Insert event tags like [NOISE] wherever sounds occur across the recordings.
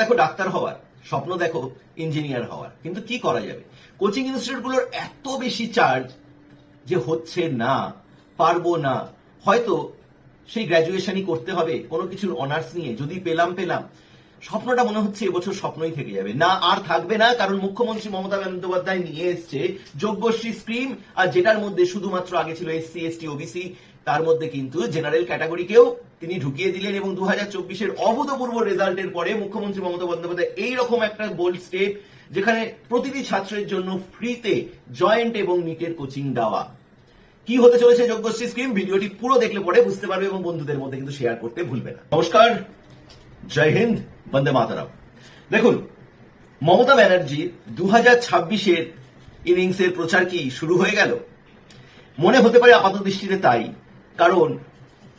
দেখো ডাক্তার হওয়ার, স্বপ্ন দেখো ইঞ্জিনিয়ার হওয়ার, কিন্তু কি করা যাবে? কোচিং ইনস্টিটিউটগুলোর এত বেশি চার্জ যে হচ্ছে না, পারব না। হয়তো সেই গ্র্যাজুয়েশনই করতে হবে, কোনো কিছুর অনার্স নিয়ে, যদি পেলাম পেলাম। স্বপ্নটা মনে হচ্ছে এবছর স্বপ্নই থেকে যাবে। না, আর থাকবে না, কারণ মুখ্যমন্ত্রী মমতা বন্দ্যোপাধ্যায় নিয়ে এসছে যোগ্যশ্রী স্কিম আর যেটার মধ্যে শুধুমাত্র আগে ছিল এসসি এসটি ওবিসি তার মধ্যে কিন্তু জেনারেল ক্যাটাগরিকেও তিনি ঢুকিয়ে দিলেন এবং দু হাজার চব্বিশের অভূতপূর্ব রেজাল্টের পরে মুখ্যমন্ত্রী মমতা বন্দ্যোপাধ্যায় এইরকম একটা বোল্ড স্টেপ যেখানে প্রতিটি ছাত্রের জন্য ফ্রিতে জয়েন্ট এবং নিটের কোচিং দেওয়া। কি হতে চলেছে যোগ্যশ্রী স্কিম ভিডিওটি পুরো দেখলে পরে বুঝতে পারবে এবং বন্ধুদের মধ্যে কিন্তু শেয়ার করতে ভুলবে না। নমস্কার, জয় হিন্দ, বন্দে মাতারাম। দেখুন, মমতা ব্যানার্জির দু হাজার ছাব্বিশের ইনিংসের প্রচার কি শুরু হয়ে গেল? মনে হতে পারে আপাত দৃষ্টিতে তাই, কারণ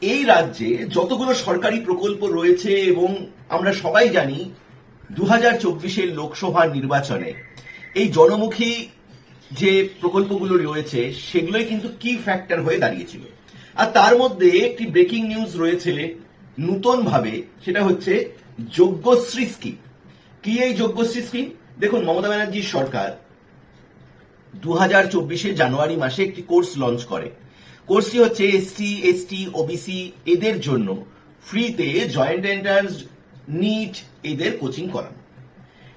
এই রাজ্যে যতগুলো সরকারি প্রকল্প রয়েছে এবং আমরা সবাই জানি দু হাজার চব্বিশের লোকসভা নির্বাচনে এই জনমুখী যে প্রকল্পগুলো রয়েছে, সেগুলোই কিন্তু কি ফ্যাক্টর হয়ে দাঁড়িয়েছিল। আর তার মধ্যে একটি ব্রেকিং নিউজ রয়েছে নূতন ভাবে সেটা হচ্ছে যোগ্যশ্রী স্কিম কি এই যোগ্যশ্রী স্কিম দেখুন, মমতা ব্যানার্জির সরকার দু হাজার চব্বিশে জানুয়ারি মাসে একটি কোর্স লঞ্চ করে। কোর্সটি হচ্ছে এসটি এসটি ওবিসি এদের জন্য ফ্রিতে জয়েন্ট এন্ট্রান্স নিট এদের কোচিং করানো।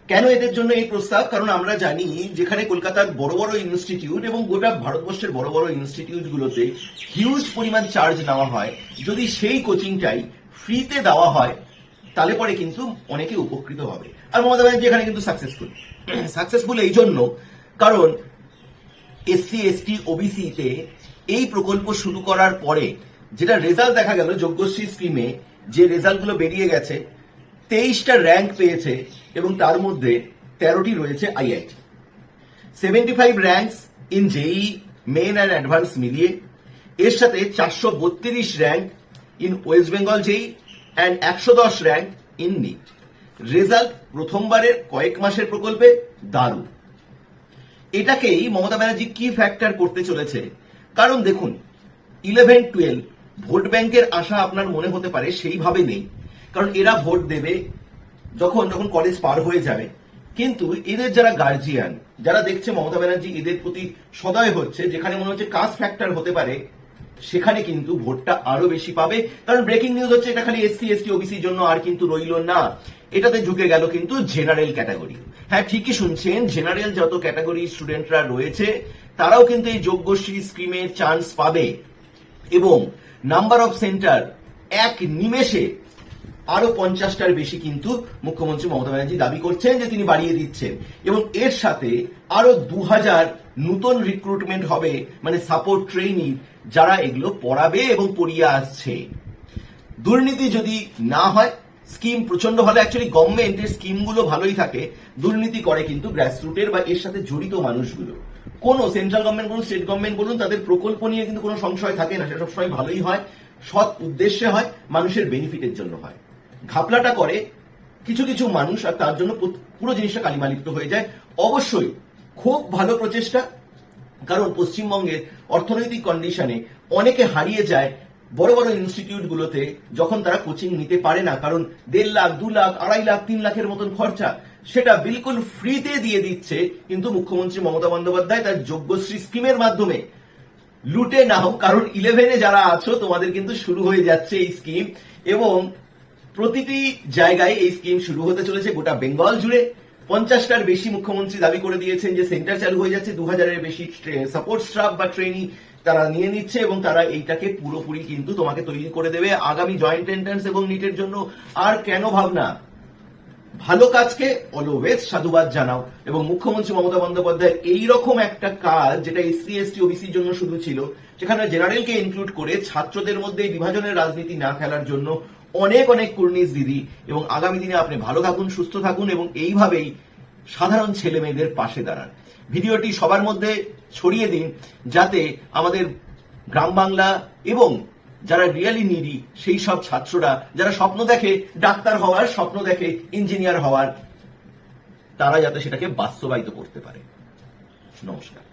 কেন এদের জন্য এই প্রস্তাব? কারণ আমরা জানি যেখানে কলকাতার বড় বড় ইনস্টিটিউট এবং গোটা ভারতবর্ষের বড় বড় ইনস্টিটিউটগুলোতে হিউজ পরিমাণ চার্জ নেওয়া হয়। যদি সেই কোচিংটাই ফ্রিতে দেওয়া হয়, তাহলে পরে কিন্তু অনেকে উপকৃত হবে। আর মমতা ব্যানার্জি এখানে কিন্তু সাকসেসফুল সাকসেসফুল [CLEARS THROAT] এই জন্য কারণ এসসি এসটি ওবিসিতে এই প্রকল্প শুরু করার পরে যেটা রেজাল্ট দেখা গেল যোগ্যশ্রী স্কিমে যে রেজাল্টগুলো বেরিয়ে গেছে, তেইশটা র্যাঙ্ক পেয়েছে এবং তার মধ্যে তেরোটি রয়েছে IIT seventy five ranks in JEE Main and advance মিলিয়ে, এর সাথে চারশো বত্রিশ rank in West Bengal JEE and একশো দশ র্যাঙ্ক ইন নিট রেজাল্ট প্রথমবারের কয়েক মাসের প্রকল্পে দারুণ। এটাকেই মমতা ব্যানার্জি কি ফ্যাক্টর করতে চলেছে কারণ দেখুন ইলেভেন টুয়েলভ ভোট ব্যাংকের আশা আপনার মনে হতে পারে সেইভাবে নেই। কারণ এরা ভোট দেবে যখন যখন কলেজ পার হয়ে যাবে। কিন্তু এদের যারা গার্জিয়ান যারা দেখছে মমতা ব্যানার্জি এদের প্রতি সদয় হচ্ছে, যেখানে মনে হচ্ছে কাস্ট ফ্যাক্টর হতে পারে, সেখানে কিন্তু ভোটটা আরও বেশি পাবে। কারণ ব্রেকিং নিউজ হচ্ছে, এটা খালি এসসি এসটি ওবিসির জন্য আর কিন্তু রইল না। এটাতে ঢুকে গেল কিন্তু জেনারেল ক্যাটাগরি হ্যাঁ ঠিকই শুনছেন জেনারেল যত ক্যাটাগরি স্টুডেন্টরা রয়েছে, তারাও কিন্তু এই যোগ্যশ্রী স্কিমের চান্স পাবে। এবং নাম্বার অফ সেন্টার এক নিমেষে আরও পঞ্চাশটার বেশি কিন্তু মুখ্যমন্ত্রী মমতা ব্যানার্জি দাবি করছেন যে তিনি বাড়িয়ে দিচ্ছেন। এবং এর সাথে আরও দু হাজার নতুন রিক্রুটমেন্ট হবে মানে সাপোর্ট ট্রেনিং যারা এগুলো পড়াবে এবং পড়িয়ে আসছে। দুর্নীতি যদি না হয় স্কিম প্রচণ্ড ভালো অ্যাকচুয়ালি গভর্নমেন্টের স্কিমগুলো ভালোই থাকে, দুর্নীতি করে কিন্তু গ্রাসরুটের বা এর সাথে জড়িত মানুষগুলো। কোন সেন্ট্রাল গভর্নমেন্ট বলুন স্টেট গভর্নমেন্ট বলুন, তাদের প্রকল্প নিয়ে কিন্তু কোনো সংশয় থাকে না, সেটা সবসময় ভালোই হয়, সৎ উদ্দেশ্যে হয়, মানুষের বেনিফিটের জন্য হয়। ঘাপলাটা করে, কিছু কিছু মানুষ আর তার জন্য পুরো জিনিসটা কালিমালিপ্ত হয়ে যায়। অবশ্যই খুব ভালো প্রচেষ্টা, কারণ পশ্চিমবঙ্গের অর্থনৈতিক কন্ডিশনে অনেকে হারিয়ে যায় বড় বড় ইনস্টিটিউট গুলোতে যখন তারা কোচিং নিতে পারে না, কারণ দেড় লাখ, দু লাখ, আড়াই লাখ, তিন লাখের মতন খরচা, সেটা বিলকুল ফ্রিতে দিয়ে দিচ্ছে কিন্তু মুখ্যমন্ত্রী মমতা বন্দ্যোপাধ্যায় তার যোগ্যশ্রী স্কিমের মাধ্যমে। লুটে নাও কারণ ইলেভেনে যারা আছো, তোমাদের কিন্তু শুরু হয়ে যাচ্ছে এই স্কিম এবং প্রতিটি জায়গায় এই স্কিম শুরু হতে চলেছে গোটা বেঙ্গল জুড়ে। পঞ্চাশটার বেশি মুখ্যমন্ত্রী দাবি করে দিয়েছেন যে সেন্টার চালু হয়ে যাচ্ছে দু হাজারের বেশি সাপোর্ট স্টাফ বা ট্রেনি তারা নিয়ে নিচ্ছে এবং তারা এইটাকে পুরোপুরি কিন্তু তোমাকে তৈরি করে দেবে আগামী জয়েন্ট এন্ট্রান্স এবং নিটের জন্য। আর কেন ভাবনা? ভালো কাজকে অলওয়েজ সাধুবাদ জানাও। এবং মুখ্যমন্ত্রী মমতা বন্দ্যোপাধ্যায় এইরকম একটা কাজ যেটা এসসি, এসটি, ওবিসির জন্য শুধু ছিল সেখানে জেনারেলকে ইনক্লুড করে ছাত্রদের মধ্যে বিভাজনের রাজনীতি না খেলার জন্য অনেক অনেক কুর্নিশ দিদি এবং আগামী দিনে আপনি ভালো থাকুন, সুস্থ থাকুন এবং এইভাবেই সাধারণ ছেলে মেয়েদের পাশে দাঁড়ান। ভিডিওটি সবার মধ্যে ছড়িয়ে দিন যাতে আমাদের গ্রাম বাংলা এবং যারা রিয়েলি নিডি, সেই সব ছাত্ররা, যারা স্বপ্ন দেখে ডাক্তার হওয়ার, স্বপ্ন দেখে ইঞ্জিনিয়ার হওয়ার, তারা যাতে সেটাকে বাস্তবায়িত করতে পারে। নমস্কার।